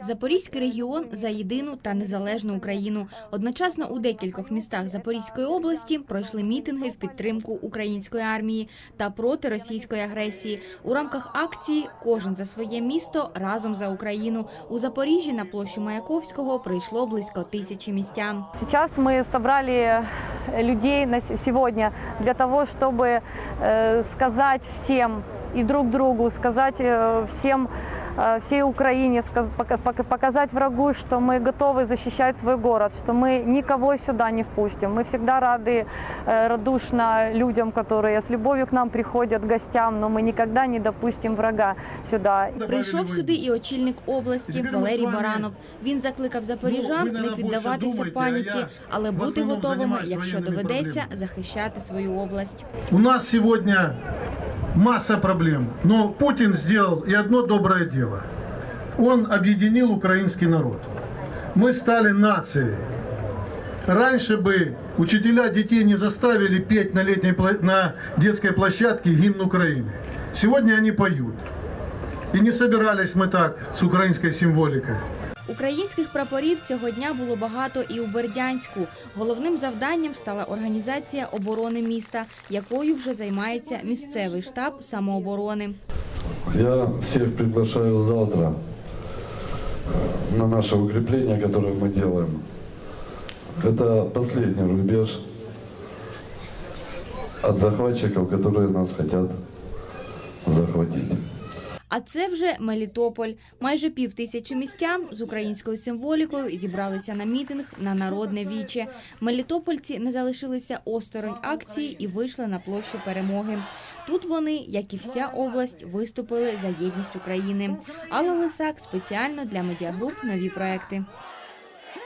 Запорізький регіон за єдину та незалежну Україну. Одночасно у декількох містах Запорізької області пройшли мітинги в підтримку української армії та проти російської агресії. У рамках акції Кожен за своє місто разом за Україну у Запоріжжі на площу Маяковського прийшло близько тисячі містян. Сейчас мы собрали людей на с- сегодня для того, чтобы э, сказать всем и друг другу, сказать э, всем, э, всей Украине, сказ- пока- пока- показать врагу, что мы готовы защищать свой город, что мы никого сюда не впустим. Мы всегда рады э, радушно людям, которые с любовью к нам приходят, гостям, но мы никогда не допустим врага сюда. Прийшов сюди і очільник області Тепер ми Валерій з вами- Баранов. Він закликав запоріжан Ну, ви, не наверно, піддаватися більше думайте, а паніці, я але в бути основному готовими, займаюсь якщо воєнними доведеться, проблемами. захищати свою область. У нас сегодня масса проблем, но Путин сделал и одно доброе дело. Он объединил украинский народ. Мы стали нацией. Раньше бы учителя детей не заставили петь на, летней, на детской площадке гимн Украины. Сегодня они поют. И не собирались мы так с украинской символикой. Українських прапорів цього дня було багато і у Бердянську. Головним завданням стала організація оборони міста, якою вже займається місцевий штаб самооборони. Я всех приглашаю завтра на наше укрепление, которое мы делаем. Это последний рубеж от захватчиков, которые нас хотят захватить. А це вже Мелітополь. Майже пів тисячі містян з українською символікою зібралися на мітинг на народне віче. Мелітопольці не залишилися осторонь акції і вийшли на площу перемоги. Тут вони, як і вся область, виступили за єдність України. Алла Лисак спеціально для медіагруп нові проекти.